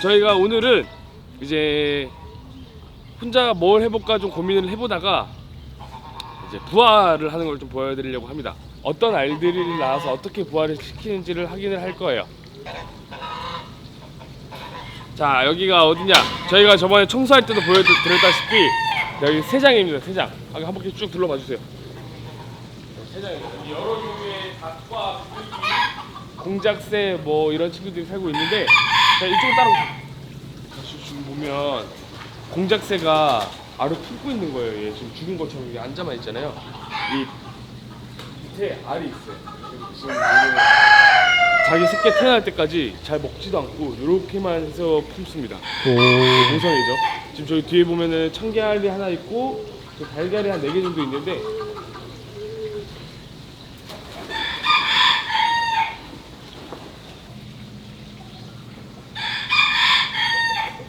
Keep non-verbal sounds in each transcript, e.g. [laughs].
저희가 오늘은 이제 혼자 뭘 해볼까 좀 고민을 해보다가 이제 부화를 하는 걸 좀 보여드리려고 합니다. 어떤 알들이 나와서 어떻게 부화를 시키는지를 확인을 할 거예요. 자 여기가 어디냐? 저희가 저번에 청소할 때도 보여드렸다시피 여기 세 장입니다. 세 장. 한 바퀴 쭉 둘러봐 주세요. 세 장입니다. 여기 여러 종류의 닭과 공작새 뭐 이런 친구들이 살고 있는데 자 이쪽 따로 지금 보면 공작새가 알을 품고 있는 거예요. 얘 지금 죽은 것처럼 여기 앉아만 있잖아요. 이 밑에 알이 있어요. 지금 얘는 자기 새끼 태어날 때까지 잘 먹지도 않고 이렇게만 해서 품습니다. 공성이죠. 지금 저기 뒤에 보면은 청개알이 하나 있고 저 달걀이 한 네 개 정도 있는데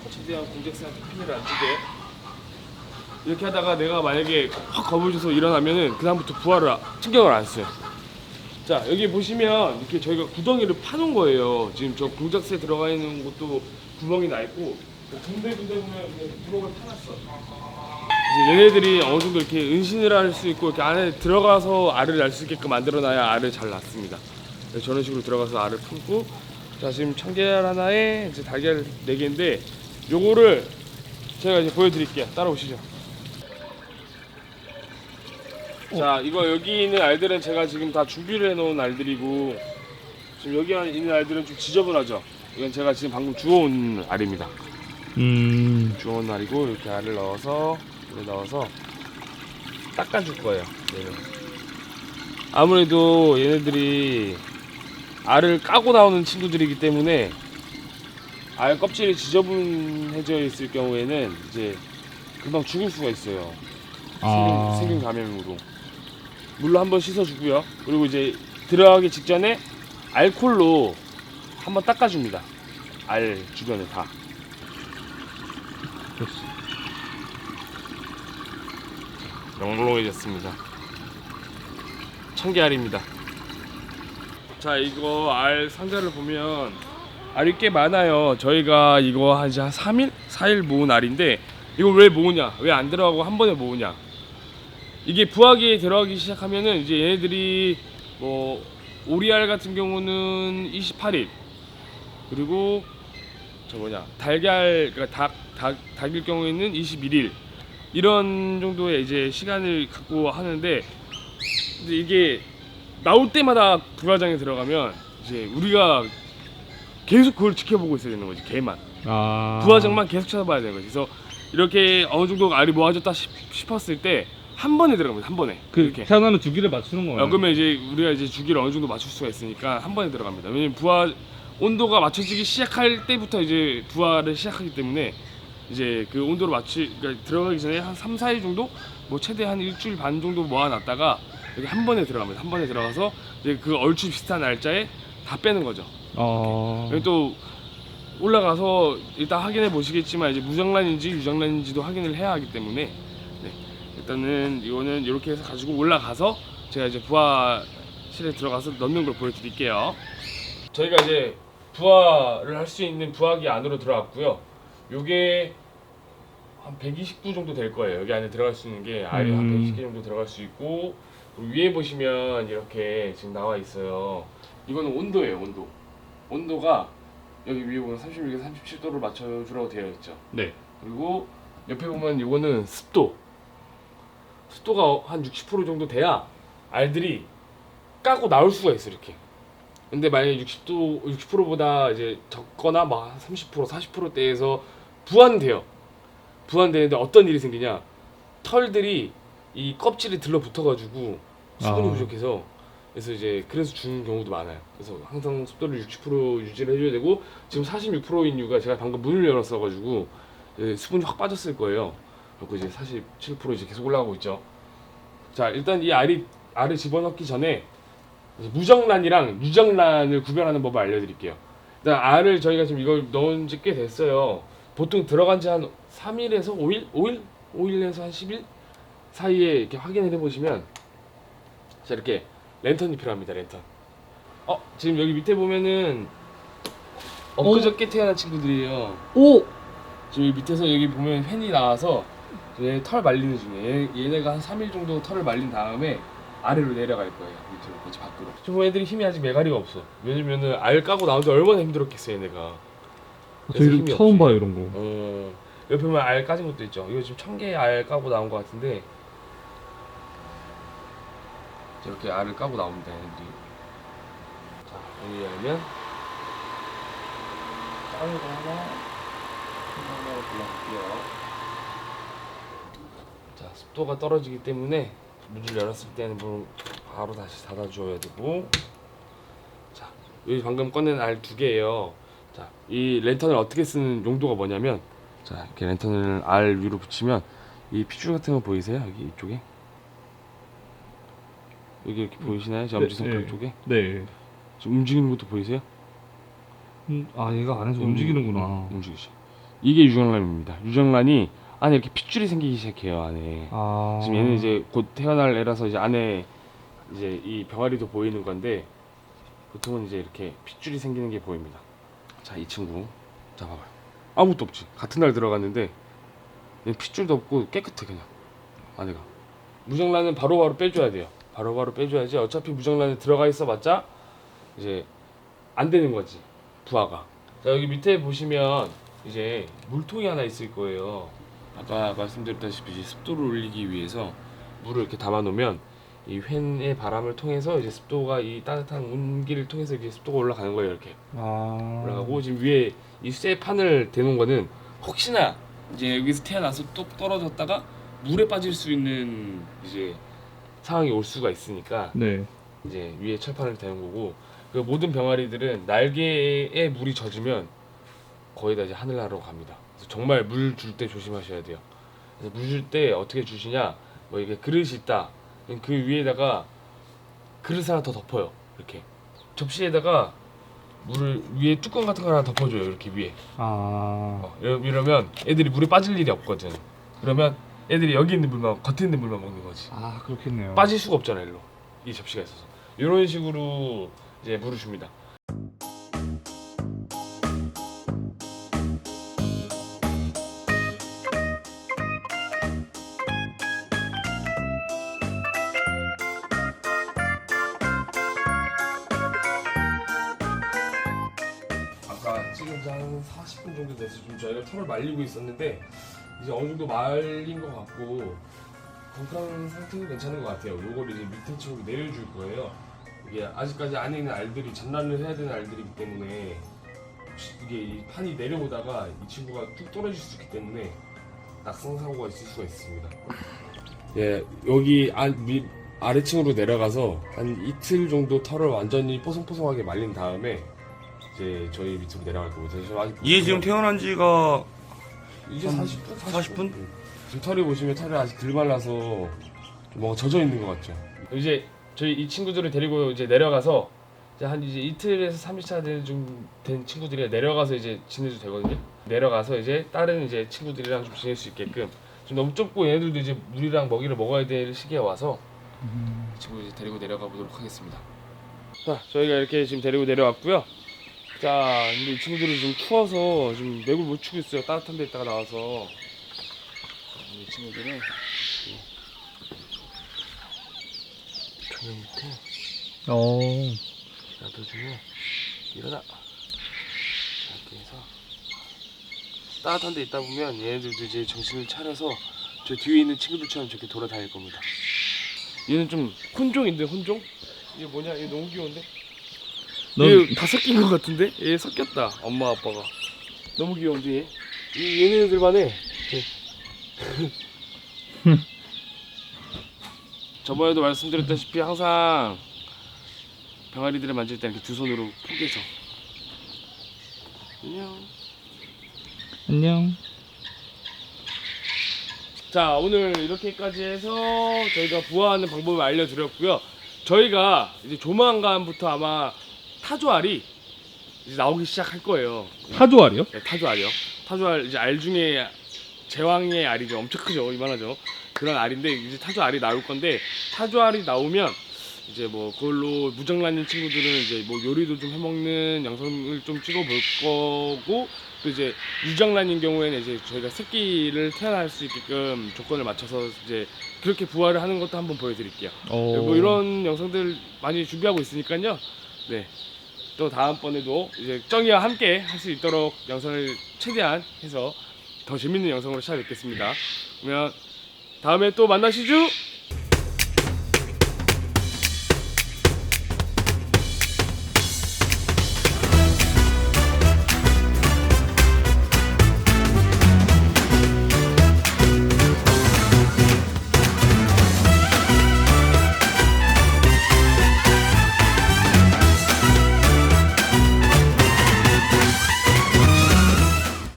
최대한 피해를 안 주게 이렇게 하다가 내가 만약에 확 겁을 줘서 일어나면은 그 다음부터 아- 신경을 안 써요. 자 여기 보시면 이렇게 저희가 구덩이를 파놓은 거예요. 지금 저 공작새 들어가 있는 곳도 구멍이 나 있고 군데군데 보면 구멍을 파놨어. 이제 얘네들이 어느 정도 이렇게 은신을 할 수 있고 이렇게 안에 들어가서 알을 날수 있게끔 만들어놔야 알을 잘 낳습니다. 저런 식으로 들어가서 알을 품고 자 지금 청개알 하나에 이제 달걀 네 개인데 요거를 제가 이제 보여드릴게요. 따라오시죠. 자 이거 여기 있는 알들은 제가 지금 다 준비를 해놓은 알들이고 지금 여기 있는 알들은 좀 지저분하죠. 이건 제가 지금 방금 주워온 알입니다. 음. 주워온 알이고 이렇게 알을 넣어서 물에 넣어서 닦아줄 거예요. 얘를. 아무래도 얘네들이 알을 까고 나오는 친구들이기 때문에 알 껍질이 지저분해져 있을 경우에는 이제 금방 죽을 수가 있어요. 아. 세균, 세균 감염으로 물로 한번 씻어주고요. 그리고 이제 들어가기 직전에 알콜로 한번 닦아줍니다. 알 주변을 다. 영롱해졌습니다. 청개알입니다. 자 이거 알 상자를 보면 꽤 많아요. 저희가 이거 한 이제 한 3일? 4일 모은 알인데 이거 왜 모으냐? 왜 안 들어가고 한 번에 모으냐? 이게 부화기에 들어가기 시작하면은 이제 얘네들이 뭐 오리알 같은 경우는 28일 그리고 저 뭐냐 달걀 그러니까 닭, 닭 닭일 경우에는 21일 이런 정도의 이제 시간을 갖고 하는데 이게 나올 때마다 부화장에 들어가면 이제 우리가 계속 그걸 지켜보고 있어야 되는 거지 개만 아. 부화장만 계속 찾아봐야 되는 거지 그래서 이렇게 어느 정도 알이 모아졌다 싶, 싶었을 때 한 번에 들어갑니다 한 번에 그 이렇게 태어나는 주기를 맞추는 거예요. 어, 그러면 이제 우리가 이제 주기를 어느 정도 맞출 수가 있으니까 한 번에 들어갑니다. 왜냐면 부화 온도가 맞춰지기 시작할 때부터 이제 부화를 시작하기 때문에 이제 그 온도를 맞추 그러니까 들어가기 전에 한 3, 4일 정도 뭐 최대 한 일주일 반 정도 모아놨다가 이렇게 한 번에 들어갑니다. 한 번에 들어가서 이제 그 얼추 비슷한 날짜에 다 빼는 거죠. 어. 여기 또 올라가서 일단 확인해 보시겠지만 이제 무장란인지 유장란인지도 확인을 해야 하기 때문에 네. 일단은 이거는 이렇게 해서 가지고 올라가서 제가 이제 부화실에 들어가서 넣는 걸 보여드릴게요. 저희가 이제 부화를 할 수 있는 부화기 안으로 들어갔고요. 요게 한 120구 정도 될 거예요. 여기 안에 들어갈 수 있는 게한 음. 120개 정도 들어갈 수 있고 위에 보시면 이렇게 지금 나와 있어요. 이거는 온도예요, 온도. 온도가 여기 위에 보면 36에서 37도를 맞춰주라고 되어 있죠. 네. 그리고 옆에 보면 이거는 습도. 습도가 한 60% 정도 돼야 알들이 까고 나올 수가 있어 이렇게. 근데 만약에 60도 60%보다 이제 적거나 막 30% 40%대에서 부안돼요. 부안되는데 어떤 일이 생기냐? 털들이 이 껍질에 들러붙어가지고 수분이 아. 부족해서 그래서 이제 그래서 죽는 경우도 많아요. 그래서 항상 습도를 60% 유지를 해줘야 되고 지금 46%인 이유가 제가 방금 문을 열었어가지고 수분이 확 빠졌을 거예요. 그리고 이제 47% 이제 계속 올라가고 있죠. 자 일단 이 알이 알을 집어넣기 전에 무정란이랑 유정란을 구별하는 법을 알려드릴게요. 일단 알을 저희가 지금 이걸 넣은 지 꽤 됐어요. 보통 들어간 지 한 3일에서 5일? 5일? 5일에서 한 10일 사이에 이렇게 확인을 해보시면 자 이렇게 랜턴이 필요합니다. 랜턴. 어 지금 여기 밑에 보면은 엊그저께 태어난 친구들이에요. 오! 지금 여기 밑에서 여기 보면 팬이 나와서 얘털 말리는 중이에요. 얘, 얘네가 한 3일 정도 털을 말린 다음에 아래로 내려갈 거예요. 밑으로, 그치 밖으로. 지금 애들이 힘이 아직 메가리가 없어. 왜냐면은 알 까고 나온 지 얼마나 힘들었겠어 얘네가. 저 이런 힘이 처음 없지. 봐요 이런 거. 어, 옆에 보면 알 까진 것도 있죠. 이거 지금 천 개의 알 까고 나온 것 같은데 이렇게 알을 까고 나옵니다. 얘네들이. 자, 여기 열면 거 하나, 큰거 하나 골라볼게요. 자, 습도가 떨어지기 때문에 문을 열었을 때는 물 바로 다시 닫아줘야 되고 자, 여기 방금 꺼낸 알 두 개예요. 자, 이 랜턴을 어떻게 쓰는 용도가 뭐냐면 자, 이렇게 랜턴을 알 위로 붙이면 이 핏줄 같은 거 보이세요? 여기 이쪽에 여기 이렇게 보이시나요? 제 네, 엄지손가락 네. 쪽에 네. 지금 움직이는 것도 보이세요? 음, 아 얘가 안에서 음, 움직이는구나. 음, 움직이죠. 이게 유정란입니다. 유정란이 안에 이렇게 핏줄이 생기기 시작해요. 안에 아. 지금 얘는 이제 곧 태어날 애라서 이제 안에 이제 이 병아리도 보이는 건데 보통은 이제 이렇게 핏줄이 생기는 게 보입니다. 자, 이 친구. 자, 봐봐요. 아무것도 없지. 같은 날 들어갔는데 핏줄도 없고 깨끗해 그냥 안에가. 무정란은 바로바로 빼줘야 돼요. 바로바로 빼줘야지. 어차피 무정란에 들어가 있어봤자 이제 안 되는 거지 부하가. 자 여기 밑에 보시면 이제 물통이 하나 있을 거예요. 아까 말씀드렸다시피 습도를 올리기 위해서 물을 이렇게 담아 놓으면 이 팬의 바람을 통해서 이제 습도가 이 따뜻한 온기를 통해서 이렇게 습도가 올라가는 거예요 이렇게 아. 올라가고 지금 위에 이 쇠 판을 대놓은 거는 혹시나 이제 여기서 태어나서 뚝 떨어졌다가 물에 빠질 수 있는 이제 상황이 올 수가 있으니까 네. 이제 위에 철판을 대는 거고 그 모든 병아리들은 날개에 물이 젖으면 거의 다 이제 하늘나라로 갑니다. 그래서 정말 물 줄 때 조심하셔야 돼요. 그래서 물 줄 때 어떻게 주시냐? 뭐 이게 그릇이 있다. 그 위에다가 그릇 하나 더 덮어요. 이렇게 접시에다가 물을 위에 뚜껑 같은 거 하나 덮어줘요. 이렇게 위에. 아. 어, 이러- 이러면 애들이 물에 빠질 일이 없거든. 그러면 애들이 여기 있는 물만 겉에 있는 물만 먹는 거지. 아 그렇겠네요. 빠질 수가 없잖아 일로 이 접시가 있어서 이런 식으로 이제 물을 줍니다 아까 찍은 지한 40분 정도 돼서 지금 저희가 털을 말리고 있었는데 이제 어느 정도 말린 것 같고 건강 상태는 괜찮은 것 같아요. 요거를 이제 밑에 쪽으로 내려줄 거예요. 이게 아직까지 안에 있는 알들이 전란을 해야 되는 알들이기 때문에 이게 이 판이 내려오다가 이 친구가 뚝 떨어질 수 있기 때문에 낙상 사고가 있을 수가 있습니다. 예, 여기 안, 밑 아래층으로 내려가서 한 이틀 정도 털을 완전히 뽀송뽀송하게 말린 다음에 이제 저희 밑으로 내려갈 겁니다. 이게 지금 태어난 지가 이제 한 40분? 40분? 지금 털이 보시면 털이 아직 덜 말라서 좀 뭔가 젖어 있는 것 같죠. 이제 저희 이 친구들을 데리고 이제 내려가서 이제 한 이제 이틀에서 3일차 된, 좀된 친구들이 내려가서 이제 지내도 되거든요. 내려가서 이제 다른 이제 친구들이랑 좀 지낼 수 있게끔 좀 너무 좁고 얘네들도 이제 물이랑 먹이를 먹어야 될 시기에 와서 이 친구 이제 데리고 내려가 보도록 하겠습니다. 자, 저희가 이렇게 지금 데리고 내려왔고요. 자, 근데 이 친구들이 좀 추워서 지금 맥을 못 추고 있어요. 따뜻한 데 있다가 나와서. 이 친구들은 조명 밑에 어. 놔둬주면 일어나. 이렇게 해서 따뜻한 데 있다 보면 얘네들도 이제 정신을 차려서 저 뒤에 있는 친구들처럼 저렇게 돌아다닐 겁니다. 얘는 좀 혼종인데 혼종? 이게 뭐냐? 얘 너무 귀여운데? 넌얘다 섞인 것 같은데? 얘 섞였다 엄마 아빠가 너무 귀여운데 얘? 이 얘네들만 해 [laughs] 저번에도 말씀드렸다시피 항상 병아리들을 만질 때 이렇게 두 손으로 포개서 안녕 안녕. 자 오늘 이렇게까지 해서 저희가 부화하는 방법을 알려드렸고요 저희가 이제 조만간부터 아마 타조알이 이제 나오기 시작할 거예요 타조알이요? 네, 타조알이요. 타조알 이제 알 중에 제왕의 알이죠. 엄청 크죠. 이만하죠. 그런 알인데 이제 타조알이 나올 건데 타조알이 나오면 이제 뭐 그걸로 무정란인 친구들은 이제 뭐 요리도 좀 해먹는 영상을 좀 찍어볼 거고 또 이제 유정란인 경우에는 이제 저희가 새끼를 태어날 수 있게끔 조건을 맞춰서 이제 그렇게 부화를 하는 것도 한번 보여드릴게요. 오. 뭐 이런 영상들 많이 준비하고 있으니까요. 네. 또 다음번에도 이제 정이와 함께 할 수 있도록 영상을 최대한 해서 더 재밌는 영상으로 찾아뵙겠습니다. 그러면 다음에 또 만나시죠.